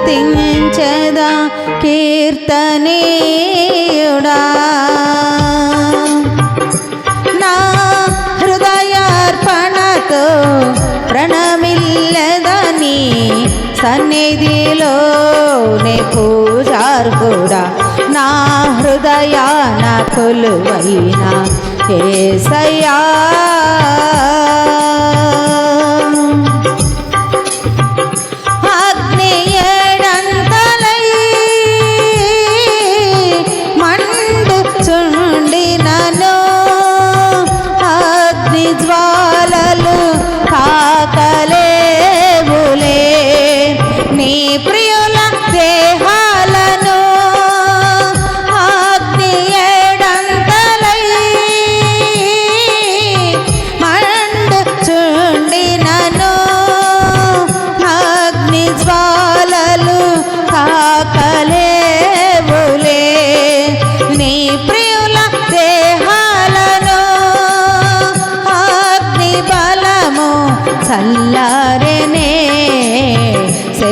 ప్రస్తుతించదా కీర్తనీయుడా? నా హృదయార్పణతో ప్రణమిల్లదని సన్నిధిలోనే పూజార్గుడా నా హృదయాన కొలువైన ఏసయ్యా.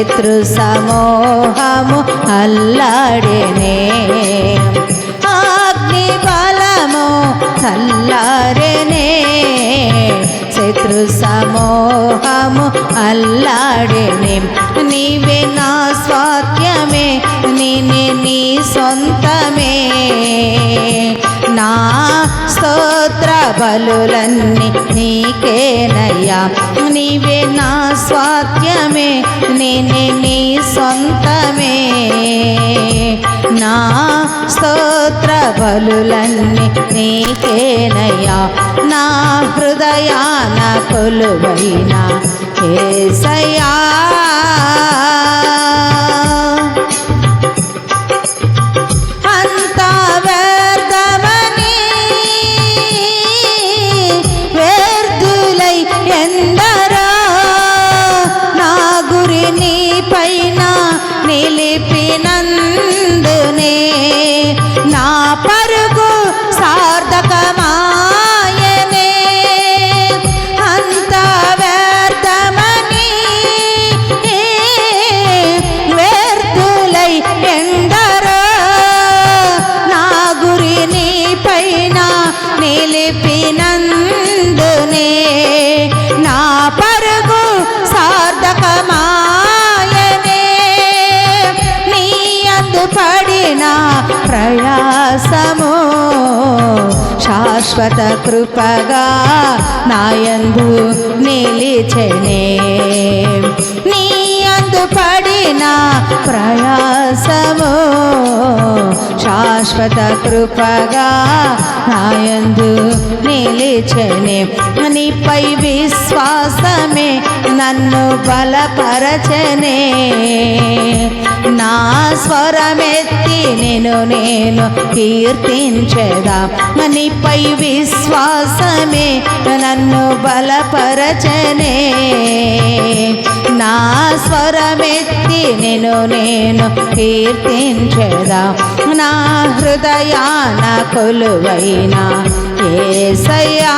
శత్రు సమోహము అల్లాడెనే. అగ్ని బలము చల్లారెనే శత్రు సమోహము అల్లాడెనే. నీవే నా స్వాత్యమే నేనే నీ సొంతమే. నా స్తో బలులన్నీ నీకేనయ్యా. నీవే నా స్వాత్యమే నేనే నీ సొంతమే. నా స్తోత్ర బలులన్నీ నీకేనయ్యా. నా హృదయాన కొలువైన ఏసయ్యా. శాశ్వత కృపగా నాయందు నిలిచనే నీ అందు పడిన ప్రయాసము శాశ్వత కృపగా నాయందు చేర్చనే నీపై విశ్వాసమే నన్ను బలపరచనే. నా స్వరమెత్తి నేను నేను కీర్తించదా. నీపై విశ్వాసమే నన్ను బలపరచనే. నా స్వరమెత్తి నేను నేను కీర్తించదా. నా హృదయాన కొలువైన ఏసయ్యా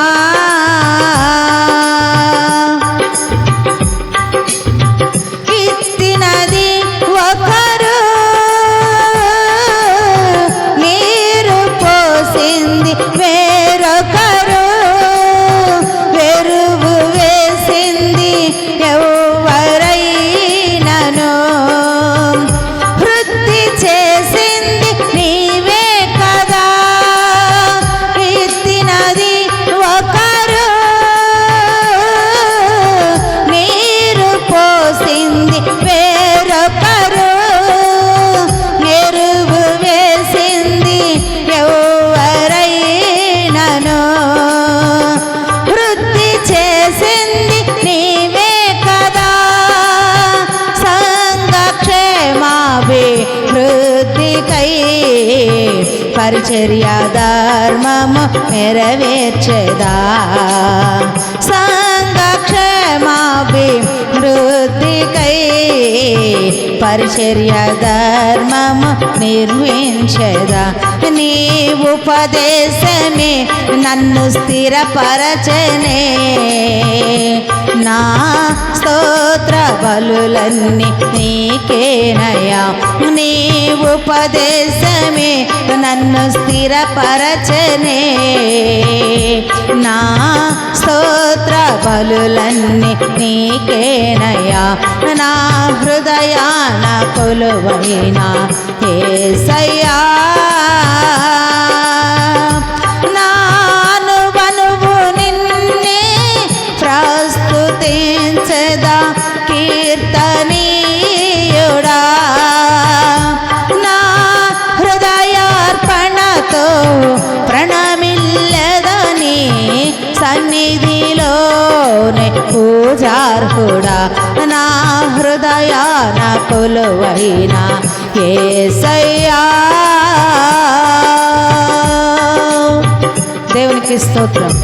పరిచర్య ధర్మము నెరవేర్చెదా సంఘక్షేమాభివృద్ధికై పరిచర్య ధర్మము నిర్మించెదా నీ ఉపదేశమే నన్ను స్థిరపరచనే. నా స్తోత్ర బలులన్నీ నీకేనయా నీ ఉపదేశమే నన్ను స్థిరపరచనే. నా స్తోత్ర బలులన్నీ నీకేనయా నా హృదయాన కొలువైనా ఏసయ్యా నాను హృదయాన కొలువైన ఏసయ్యా. దేవునికి స్తోత్రం.